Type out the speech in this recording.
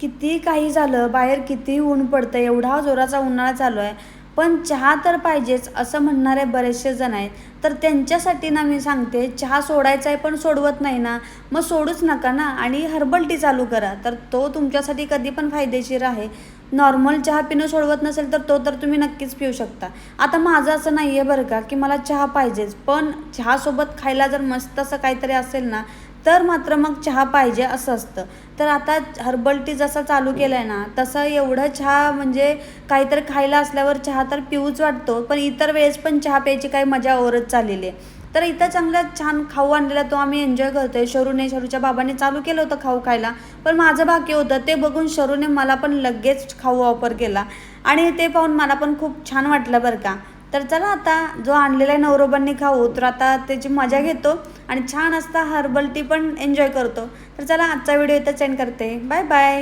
किती काही झालं बाहेर किती ऊन पडतं एवढा जोराचा उन्हाळा चालू आहे. पण चहा तर पाहिजेच असं म्हणणारे बरेचसे जण आहेत. तर त्यांच्यासाठी ना मी सांगते चहा सोडायचा आहे पण सोडवत नाही ना. मग सोडूच नका ना आणि हर्बल टी चालू करा. तर तो तुमच्यासाठी कधी पण फायदेशीर आहे. नॉर्मल चहा पिणं सोडवत नसेल तर तो तर तुम्ही नक्कीच पिऊ शकता. आता माझं असं नाही आहे बरं का की मला चहा पाहिजेच. पण चहासोबत खायला जर मस्त असं काहीतरी असेल ना तर मात्र मग चहा पाहिजे असं असतं. तर आता हर्बल टी जसा चालू केलं आहे ना तसं एवढं चहा म्हणजे काहीतरी खायला असल्यावर चहा तर पिऊच वाटतो पण इतर वेळेस पण चहा प्यायची काही मजा ओरच चाललेली आहे. तर इथं चांगला छान खाऊ आणलेला तो आम्ही एन्जॉय करतोय. शरूने शरूच्या बाबांनी चालू केलं होतं खाऊ खायला पण माझं बाकी होतं. ते बघून शरूने मला पण लगेच खाऊ ऑफर केला. आणि ते पाहून मला पण खूप छान वाटलं बरं का. तर चला आता जो आणलेला आहे नवरोबांनी खाऊ तर आता त्याची मजा घेतो आणि छान असता हर्बल टी पण एन्जॉय करतो. तर चला आजचा व्हिडिओ इथं सेंड करते. Bye bye